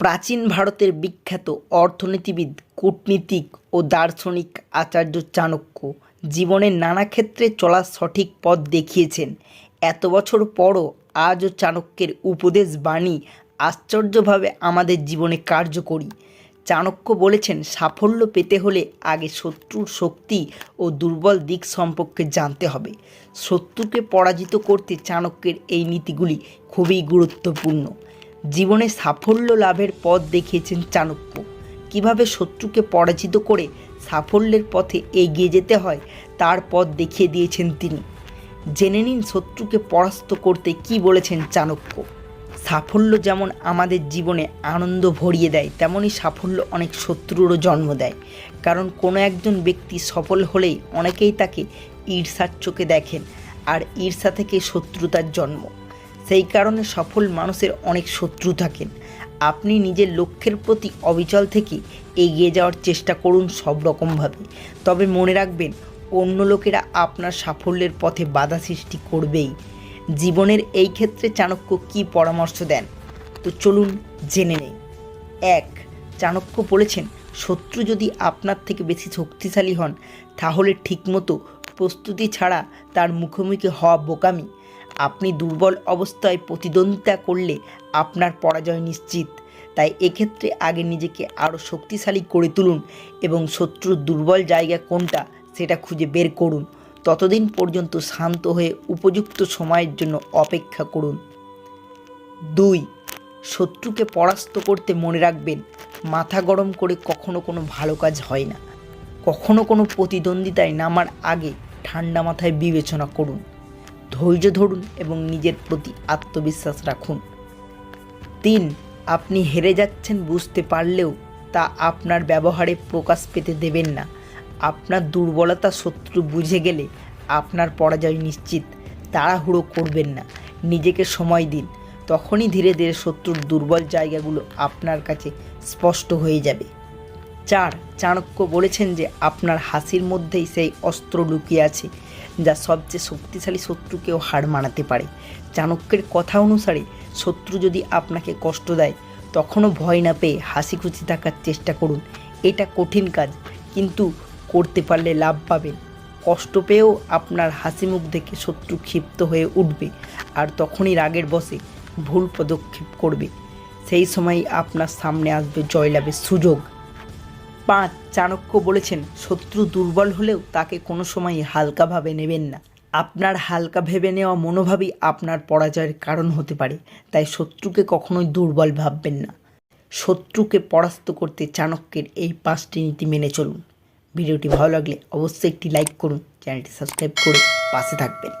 প্রাচীন ভারতের বিখ্যাত অর্থনীতিবিদ, কূটনীতিক ও দার্শনিক আচার্য চাণক্য জীবনের নানা ক্ষেত্রে চলার সঠিক পথ দেখিয়েছেন। এত বছর পরও আজও চাণক্যের উপদেশ বাণী আশ্চর্যভাবে আমাদের জীবনে কার্যকরী। চাণক্য বলেছেন, সাফল্য পেতে হলে আগে শত্রুর শক্তি ও দুর্বল দিক সম্পর্কে জানতে হবে। শত্রুকে পরাজিত করতে চাণক্যের এই নীতিগুলি খুবই গুরুত্বপূর্ণ। জীবনে সাফল্য লাভের পথ দেখিয়েছেন চাণক্য। কীভাবে শত্রুকে পরাজিত করে সাফল্যের পথে এগিয়ে যেতে হয়, তার পথ দেখিয়ে দিয়েছেন তিনি। জেনে নিন শত্রুকে পরাস্ত করতে কি বলেছেন চাণক্য। সাফল্য যেমন আমাদের জীবনে আনন্দ ভরিয়ে দেয় তেমনই সাফল্য অনেক শত্রুরও জন্ম দেয়। কারণ কোনো একজন ব্যক্তি সফল হলেই অনেকেই তাকে ঈর্ষার চোখে দেখেন, আর ঈর্ষা থেকে শত্রুতার জন্ম। সেই কারণে সফল মানুষের অনেক শত্রু থাকেন। আপনি নিজের লক্ষ্যের প্রতি অবিচল থেকে এগিয়ে যাওয়ার চেষ্টা করুন সব রকমভাবে। তবে মনে রাখবেন, অন্য লোকেরা আপনার সাফল্যের পথে বাধা সৃষ্টি করবেই। জীবনের এই ক্ষেত্রে চাণক্য কী পরামর্শ দেন? তো চলুন জেনে নেই। এক, চাণক্য বলেছেন, শত্রু যদি আপনার থেকে বেশি শক্তিশালী হন, তাহলে ঠিকমতো প্রস্তুতি ছাড়া তার মুখোমুখি হওয়া বোকামি আপনি দুর্বল অবস্থায় প্রতিদ্বন্দ্বিতা করলে আপনার পরাজয় নিশ্চিত। তাই এক্ষেত্রে আগে নিজেকে আরও শক্তিশালী করে তুলুন এবং শত্রুর দুর্বল জায়গা কোনটা সেটা খুঁজে বের করুন। ততদিন পর্যন্ত শান্ত হয়ে উপযুক্ত সময়ের জন্য অপেক্ষা করুন। দুই, শত্রুকে পরাস্ত করতে মনে রাখবেন। মাথা গরম করে কখনো কোনো ভালো কাজ হয় না। কখনো কোনো প্রতিদ্বন্দ্বিতায় নামার আগে ঠান্ডা মাথায় বিবেচনা করুন। ধৈর্য ধরুন এবং নিজের প্রতি আত্মবিশ্বাস রাখুন। তিন, আপনি হেরে যাচ্ছেন বুঝতে পারলেও তা আপনার ব্যবহারে প্রকাশ পেতে দেবেন না। আপনার দুর্বলতা শত্রু বুঝে গেলে আপনার পরাজয় নিশ্চিত। তাড়াহুড়ো করবেন না। নিজেকে সময় দিন। তখনই ধীরে ধীরে শত্রুর দুর্বল জায়গাগুলো আপনার কাছে স্পষ্ট হয়ে যাবে। চার, চাণক্য বলেছেন যে আপনার হাসির মধ্যেই সেই অস্ত্র লুকিয়ে আছে। যা সবচেয়ে শক্তিশালী শত্রুকেও হার মানাতে পারে। চাণক্যের কথা অনুসারে শত্রু যদি আপনাকে কষ্ট দেয়, তখনও ভয় না পেয়ে হাসি খুশি থাকার চেষ্টা করুন। এটা কঠিন কাজ, কিন্তু করতে পারলে লাভ পাবেন। কষ্ট পেয়েও আপনার হাসি মুখ দেখে শত্রু ক্ষিপ্ত হয়ে উঠবে আর তখনই রাগের বসে ভুল পদক্ষেপ করবে। সেই সময়ই আপনার সামনে আসবে জয়লাভের সুযোগ। পাঁচ চাণক্য বলেছেন, শত্রু দুর্বল হলেও তাকে কোনো সময় হালকাভাবে নেবেন না। আপনার হালকা ভেবে নেওয়া মনোভাবই আপনার পরাজয়ের কারণ হতে পারে, তাই শত্রুকে কখনোই দুর্বল ভাববেন না। শত্রুকে পরাস্ত করতে চাণক্যের এই পাঁচটি নীতি মেনে চলুন। ভিডিওটি ভালো লাগলে অবশ্যই একটি লাইক করুন, চ্যানেলটি সাবস্ক্রাইব করে পাশে থাকবেন।